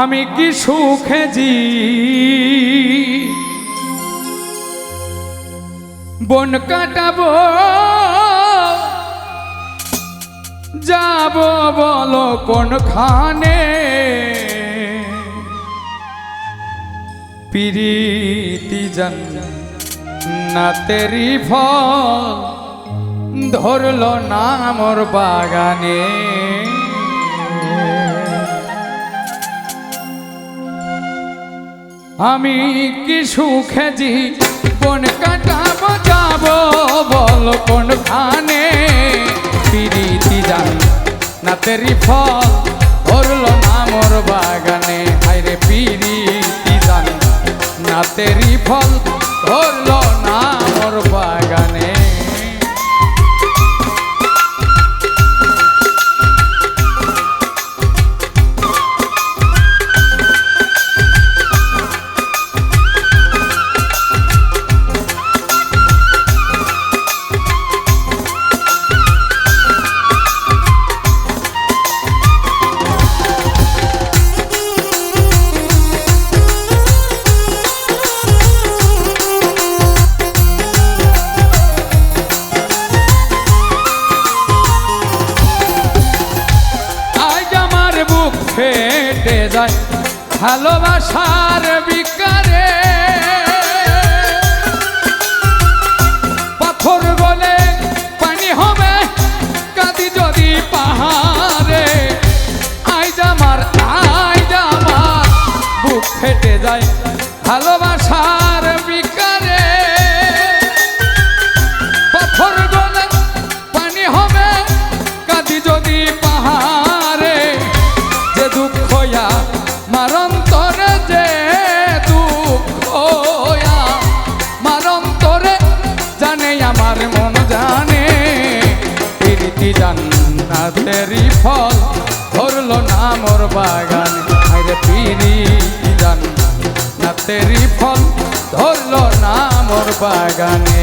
আমি কি সুখে জি? বন কাটাবো, যাব বলো কোনখানে? পিরিতি জন না তেরি ফল ধরল না মোর বাগানে। আমি কি সুখে বন কাটাবো, যাব বল কোন খানে পিরিতি জান না তেরি ফল, ধরল না মোর বাগানে। হাইরে পিরিতি জান না তেরি ফল, ধরলো ভালোবাসার বিকারে আমার মন জানে। প্রীতি জান্নাতেরই ফল ধরল না মোর বাগান। আরে পিরি জান্নাতেরই ফল ধরল না মোর বাগানে।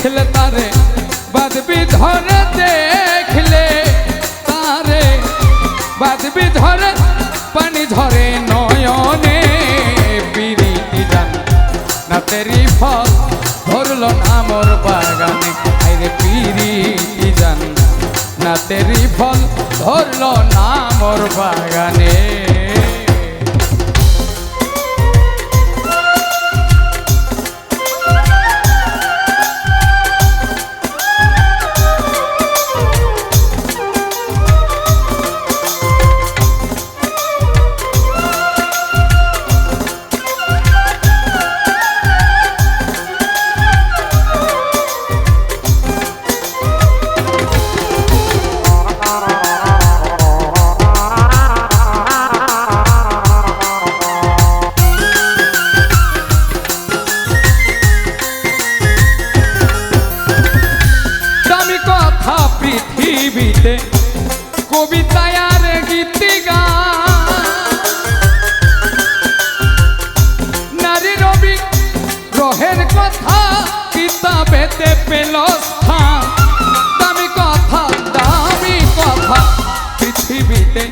দেখলে তারে বাদবি ধরে দেখলে তারে। বাদবি ধরে পানি ধরে নয়নে পিরিতি জান। না তেরি ফল ধরলো না মোর বাগানে, আইরে পিরিতি জান। না তেরি ফল ধরলো না মোর বাগানে। হৃদয়তে পেল স্থান? দামি কথা দামি কথা। পৃথিবীতে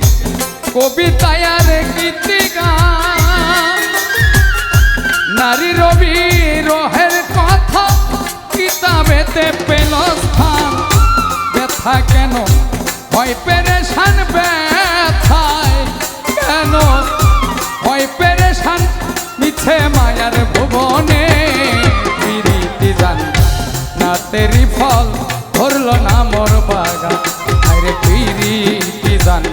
কবিতায় নারী রবি রোহের কথা কিতাবেতে পেল স্থান। ব্যথা কেন? হয় পেরেশান ব্যথায়। কেন? হয় পেরেশান মিছে মায়ার ভুবনে না তেরি ফল ধরল না মোর বাগান। আরে পিরিতি জান,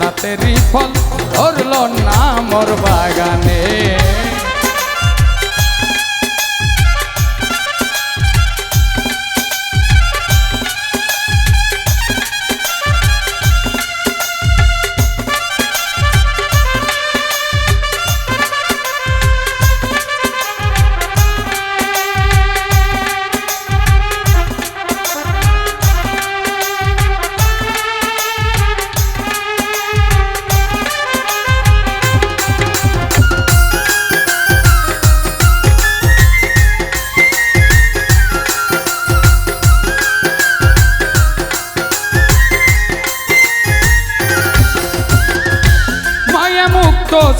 রাতেরই ফল ধরল না মোর বাগানে।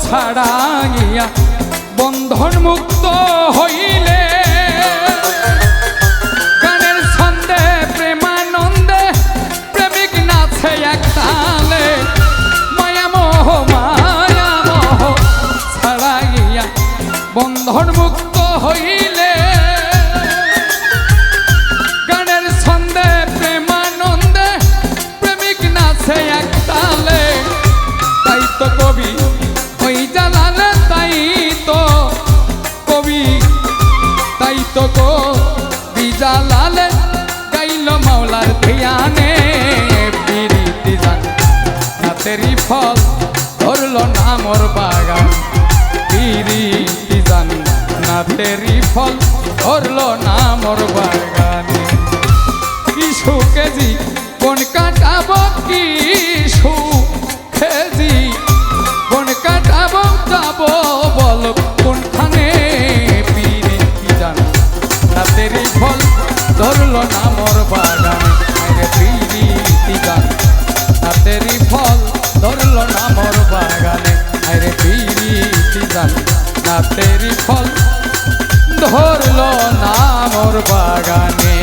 ছাড়াইয়া বন্ধন মুক্ত হইলে, গানের ছন্দে, প্রেমানন্দে প্রেমিক নাচে এক তালে। মায়া মোহ মায়া মোহ ছাড়াইয়া বন্ধন মুক্ত হইলে ফল ধরল না মোর বাগান। পিরিতি জান ফেরি ফল ধরল না মোর বাগানে। কিশু কেজি কোন কাটাব কেজি তাদেরই ফল ধরল না মোর বাগানে।